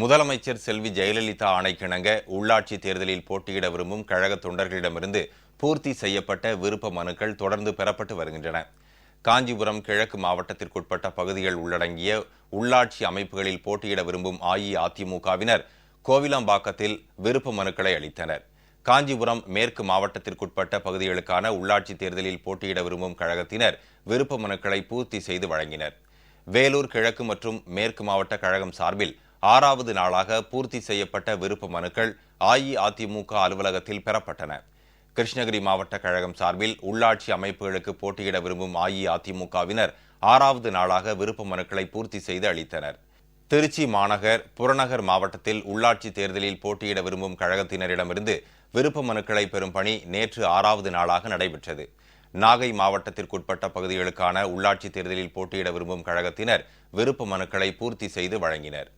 முதலமைச்சர் செல்வி ஜெயலலிதா ஆணைக்கிணங்க உள்ளாட்சி தேர்தலில் போட்டியிட விரும்பும் கழக தொண்டர்களிடமிருந்து பூர்த்தி செய்யப்பட்ட விருப்ப மனுக்கள் தொடர்ந்து பெறப்பட்டு வருகின்றன. காஞ்சிபுரம் கிழக்கு மாவட்டத்திற்குட்பட்ட பகுதிகள் உள்ளடங்கிய உள்ளாட்சி அமைப்புகளில் போட்டியிட விரும்பும் அஇஅதிமுகவினர் கோவிலாம்பாக்கத்தில் விருப்ப மனுக்களை அளித்தனர். காஞ்சிபுரம் மேற்கு மாவட்டத்திற்குட்பட்ட பகுதிகளுக்கான உள்ளாட்சி தேர்தலில் போட்டியிட விரும்பும் கழகத்தினர் விருப்ப மனுக்களை பூர்த்தி செய்து வழங்கினர். வேலூர் கிழக்கு மற்றும் மேற்கு மாவட்ட கழகம் சார்பில் ஆறாவது நாளாக பூர்த்தி செய்யப்பட்ட விருப்ப மனுக்கள் அஇஅதிமுக அலுவலகத்தில் பெறப்பட்டன. கிருஷ்ணகிரி மாவட்ட கழகம் சார்பில் உள்ளாட்சி அமைப்புகளுக்கு போட்டியிட விரும்பும் அஇஅதிமுகவினர் ஆறாவது நாளாக விருப்ப மனுக்களை பூர்த்தி செய்து அளித்தனர். திருச்சி மாநகர் புறநகர் மாவட்டத்தில் உள்ளாட்சி தேர்தலில் போட்டியிட விரும்பும் கழகத்தினரிடமிருந்து விருப்ப மனுக்களை பெறும் பணி நேற்று ஆறாவது நாளாக நடைபெற்றது. நாகை மாவட்டத்திற்குட்பட்ட பகுதிகளுக்கான உள்ளாட்சி தேர்தலில் போட்டியிட விரும்பும் கழகத்தினர் விருப்ப மனுக்களை பூர்த்தி செய்து வழங்கினர்.